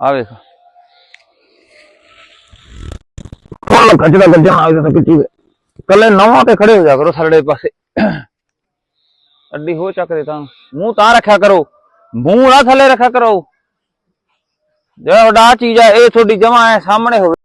ਆ ਵੇਖ। ਕੋਲ ਗੱਜਦਾ ਗੱਜਾ ਆ ਇਹਦੇ ਤੇ ਕਿੱਚੀ ਕੱਲੇ ਨਵਾਂ ਤੇ ਖੜੇ ਹੋ ਜਾ ਕਰੋ ਥੱਲੜੇ ਪਾਸੇ। ਅੱਡੀ ਹੋ ਚੱਕਦੇ ਤਾਂ। ਮੂੰਹ ਤਾਂ ਰੱਖਿਆ ਕਰੋ। ਮੂੰਹ ਨਾ ਥੱਲੇ ਰੱਖਿਆ ਕਰੋ। ਜਿਹੜਾ ਵੱਡਾ ਚੀਜ਼ ਆ ਇਹ ਤੁਹਾਡੀ ਜਮਾ ਐ ਸਾਹਮਣੇ ਹੋਵੇ।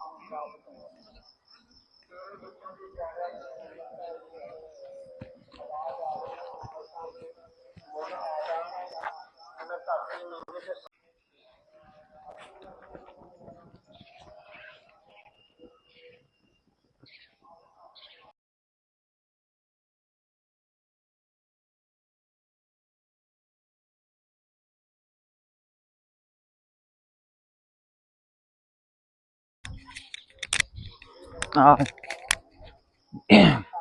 啊。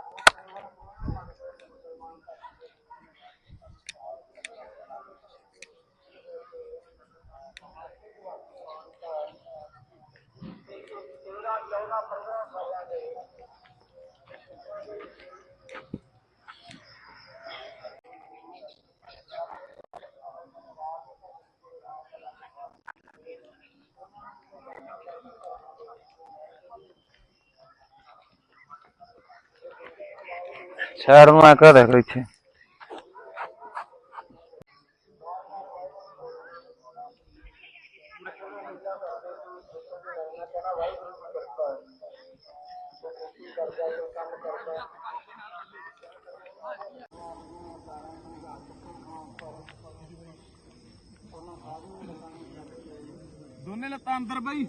ਸ਼ਹਿਰ ਨੂੰ ਆ ਕਰ ਦੋਨੇ ਲੱਤਾਂ ਅੰਦਰ ਬਈ।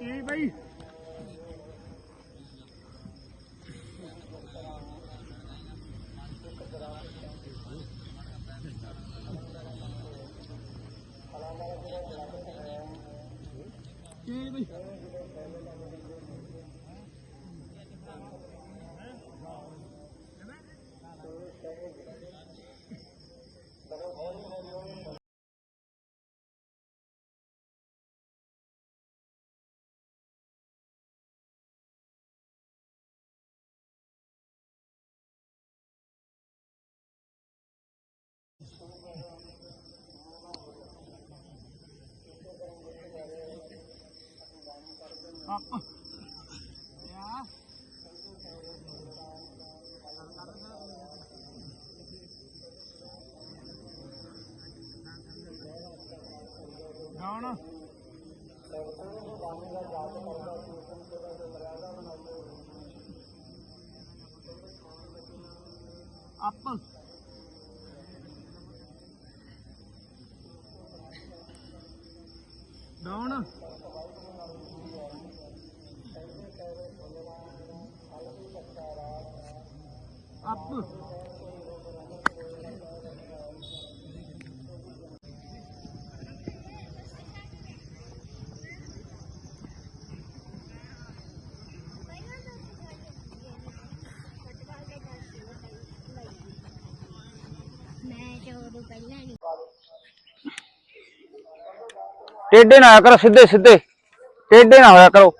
baby. Baby. apple टेढ़े ना करो सीधे सीधे टेढ़े ना होया करो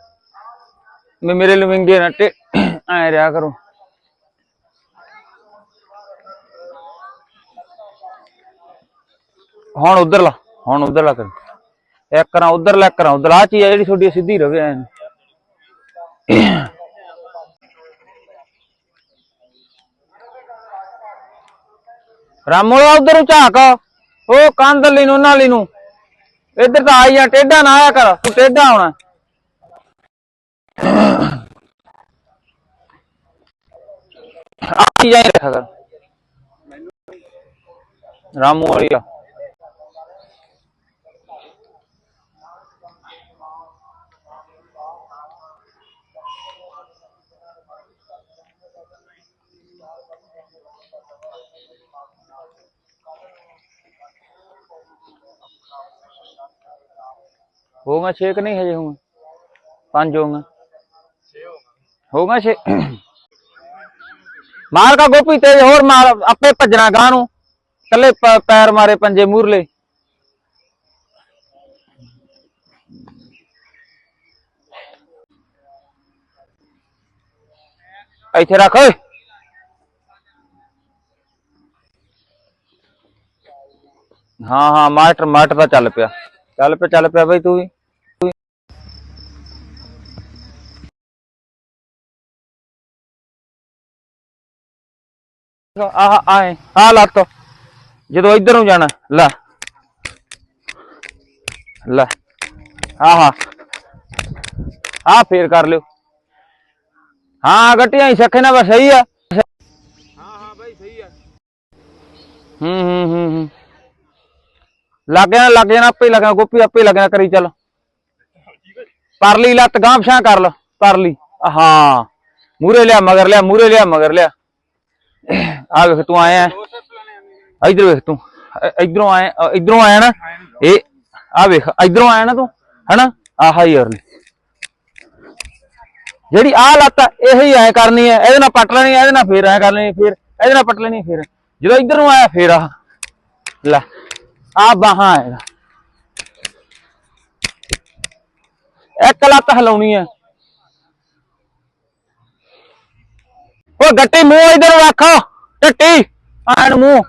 मेरे लिविंग ना आया करो ਹੁਣ ਉਧਰ ਲਾ ਹੁਣ ਉਧਰ ਲਾ ਕਰ ਇੱਕ ਕਰਾਂ ਉਧਰ ਲੈ ਕਰਾਂ ਉਧਰ ਆ ਚੀਜ਼ ਆ ਜਿਹੜੀ ਤੁਹਾਡੀ ਸਿੱਧੀ ਰਵੇ ਐਨ ਰਾਮੋਲਾ ਉਧਰ ਝਾਕ। ਉਹ ਕੰਧ ਲਈ ਨੂੰ, ਉਹਨਾਂ ਨੂੰ। ਇੱਧਰ ਤਾਂ ਆਈ ਆ, ਟੇਢਾ ਨਾ ਆਇਆ ਕਰ, ਤੂੰ ਟੇਢਾ ਆਉਣਾ ਆਈ ਜਾਈ ਰੱਖਾ ਕਰ। ਰਾਮੂ ਵਾਲੀ ਆ। ਹੋਗਾ 6 ਕਿ ਨਹੀਂ ਹਜੇ ਹੋਗਾ 5 ਹੋਗਾ 6 ਹੋਗਾ 6 ਮਾਰ ਕਾ ਗੋਪੀ ਤੇਜ ਹੋਰ ਮਾਰ ਆਪੇ ਭੱਜਣਾ ਗਾਂ ਨੂੰ ਕੱਲੇ ਪ- ਪੈਰ ਮਾਰੇ ਪੰਜੇ ਮੂਰਲੇ ਇੱਥੇ ਰੱਖ ਓਏ ਹਾਂ ਹਾਂ ਮਾਸਟਰ ਮਾਸਟਰ ਦਾ ਚੱਲ ਪਿਆ ਚੱਲ ਪਿਆ ਚੱਲ ਪਿਆ ਬਈ ਤੂੰ ਵੀ ਆਹ ਆਏ ਆ ਲੱਤ ਜਦੋਂ ਇੱਧਰ ਨੂੰ ਜਾਣਾ ਲੈ ਲੈ ਆਹ ਆ ਫੇਰ ਕਰ ਲਿਓ ਹਾਂ ਗੱਟੀਆਂ ਹੀ ਸੱਖੇ ਨਾ ਬਸ ਸਹੀ ਆ ਹਾਂ ਹਾਂ ਬਾਈ ਸਹੀ ਆ ਹੂੰ ਹੂੰ ਹੂੰ ਹੂੰ ਲੱਗ ਜਾਣਾ ਲੱਗ ਜਾਣਾ ਆਪੇ ਹੀ ਲੱਗਣਾ ਗੋਪੀ ਆਪੇ ਹੀ ਲੱਗਣਾ ਕਰੀ ਚੱਲ ਪਰਲੀ ਲੱਤ ਗਾਂਹ ਪਛਾਂ ਕਰ ਲ ਪਰਲੀ ਹਾਂ ਮੂਰੇ ਲਿਆ ਮਗਰ ਲਿਆ ਮੂਰੇ ਲਿਆ ਮਗਰ ਲਿਆ ਆ ਵੇਖ ਤੂੰ ਆਇਆ ਇਧਰ ਵੇਖ ਤੂੰ। ਇ- ਇੱਧਰੋਂ ਆਇਆ ਅ, ਇੱਧਰੋਂ ਆਇਆ ਨਾ। ਇਹ ਆ ਵੇਖ ਇਧਰੋਂ ਆਇਆ ਨਾ ਤੂੰ ਹਨਾ? ਆਹਾ ਹੀ ਯਾਰ ਜਿਹੜੀ ਆ ਲੱਤ ਆ, ਇਹ ਹੀ ਐ ਕਰਨੀ ਹੈ। ਇਹਦੇ ਨਾਲ ਪੱਟ ਲੈਣੀ ਇਹਦੇ ਨਾਲ ਫੇਰ ਐ ਕਰ ਲੈਣੀ ਫੇਰ। ਇਹਦੇ ਨਾਲ ਪੱਟ ਲੈਣੀ ਫੇਰ। ਜਦੋਂ ਇੱਧਰ ਨੂੰ ਆਇਆ ਫੇਰ ਆ ਲੈ ਆ ਬਾਹਾਂ ਆਏਗਾ ਇੱਕ ਲੱਤ ਹਿਲਾਉਣੀ ਹੈ। ਉਹ ਗੱਟੀ ਮੂੰਹ ਇਧਰ ਰੱਖ ਟੱਟੀ ਆਣ ਮੂੰਹ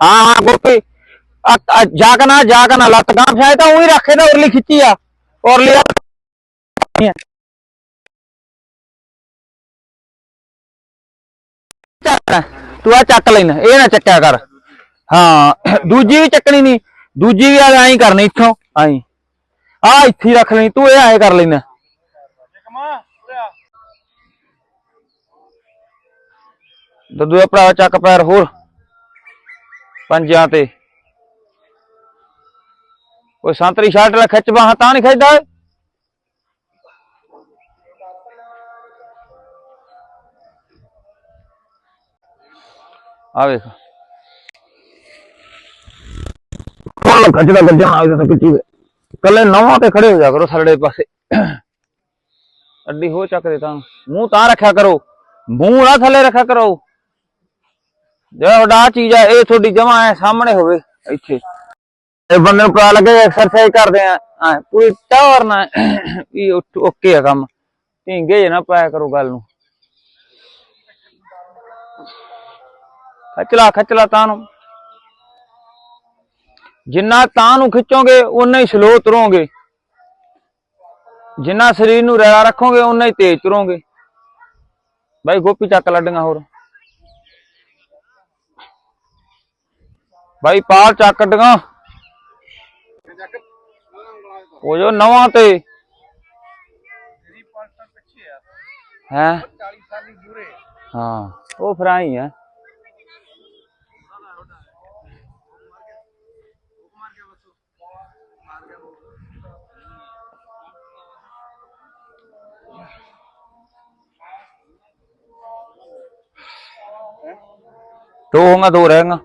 ਹਾਂ ਹਾਂ ਗੋਪੀ ਜਾਗਣਾ ਜਾਗਣਾ ਲੱਤ ਗਾਂ ਫਾਇ ਤਾਂ ਉਹੀ ਰੱਖੇ ਤਾਂ ਉਰਲੀ ਖਿੱਚੀ ਆ ਉਰਲੀ ਆ ਚੱਕ ਤੂੰ ਆ ਚੱਕ ਲੈਣਾ ਇਹ ਨਾ ਚੱਕਿਆ ਕਰ ਹਾਂ ਦੂਜੀ ਵੀ ਚੱਕਣੀ ਨਹੀਂ ਦੂਜੀ ਵੀ ਐਂ ਹੀ ਕਰਨੀ ਇੱਥੋਂ ਐਂ ਆ ਇੱਥੇ ਹੀ ਰੱਖ ਲੈਣੀ ਤੂੰ ਇਹ ਐਂ ਦੂਆ ਭਰਾ ਚੱਕ ਪੈਰ ਹੋਰ। ਪੰਜਾਂ ਤੇ। ਉਹ ਸੰਤਰੀ ਸ਼ਰਟ ਵਾਲਾ ਖਿੱਚ ਬਾਹਾਂ ਤਾਂ ਨਹੀਂ ਖਿੱਚਦਾ ਆ ਵੇਖ। ਕੋਲ ਖੱਜਦਾ ਗੱਜਾਂ ਆ ਤਾਂ ਕਿੱਥੇ ਕੱਲੇ ਨਵਾਂ ਤੇ ਖੜੇ ਹੋ ਜਾ ਕਰੋ ਥੱਲੜੇ ਪਾਸੇ। ਅੱਡੀ ਹੋ ਚੱਕਦੇ ਤਾਂ। ਮੂੰਹ ਤਾਂ ਰੱਖਿਆ ਕਰੋ। ਮੂੰਹ ਨਾ ਥੱਲੇ ਰੱਖਿਆ ਕਰੋ। ਜਿਹੜਾ ਵੱਡਾ ਚੀਜ਼ ਆ, ਇਹ ਤੁਹਾਡੀ ਜਮਾ ਐ, ਸਾਹਮਣੇ ਹੋਵੇ, ਇੱਥੇ। ਇਹ ਬੰਦੇ ਨੂੰ ਪਤਾ ਲੱਗੇ ਐਕਸਰਸਾਈਜ਼ ਕਰਦੇ ਆ। ਪੂਰੀ ਟੌਰ ਨਾ, ਵੀ ਓਕੇ ਆ ਕੰਮ। ਢਿੰਗੇ ਜੇ ਨਾ, ਪਾਇਆ ਕਰੋ ਗੱਲ ਨੂੰ। ਖਚਲਾ ਖਚਲਾ ਤਾਂ ਨੂੰ। ਜਿੰਨਾ ਤਾਂ ਨੂੰ ਖਿੱਚੋਗੇ ਉਨਾ ਹੀ ਸਲੋ ਤੁਰੋਗੇ। ਜਿੰਨਾ ਸਰੀਰ ਨੂੰ ਰੈਲਾ ਰੱਖੋਗੇ ਉਨਾ ਹੀ ਤੇਜ਼ ਤੁਰੋਗੇ। ਬਾਈ ਗੋਪੀ ਚੱਕ ਲੱਡੀਆਂ ਹੋਰ। ਬਾਈ ਪਾਲ ਚੱਕ ਕੱਢੀਆਂ ਉਹ ਜੋ ਨਵਾਂ ਤੇ ਤੇਰੀ ਪਲਟਨ ਪਿੱਛੇ ਆ ਹੈ 40 ਸਾਲੀ ਮੂਰੇ ਹਾਂ ਉਹ ਫਰਾਈ ਹੈ ਦੋ ਹੋਗਾ ਦੋ ਰਹੇਗਾ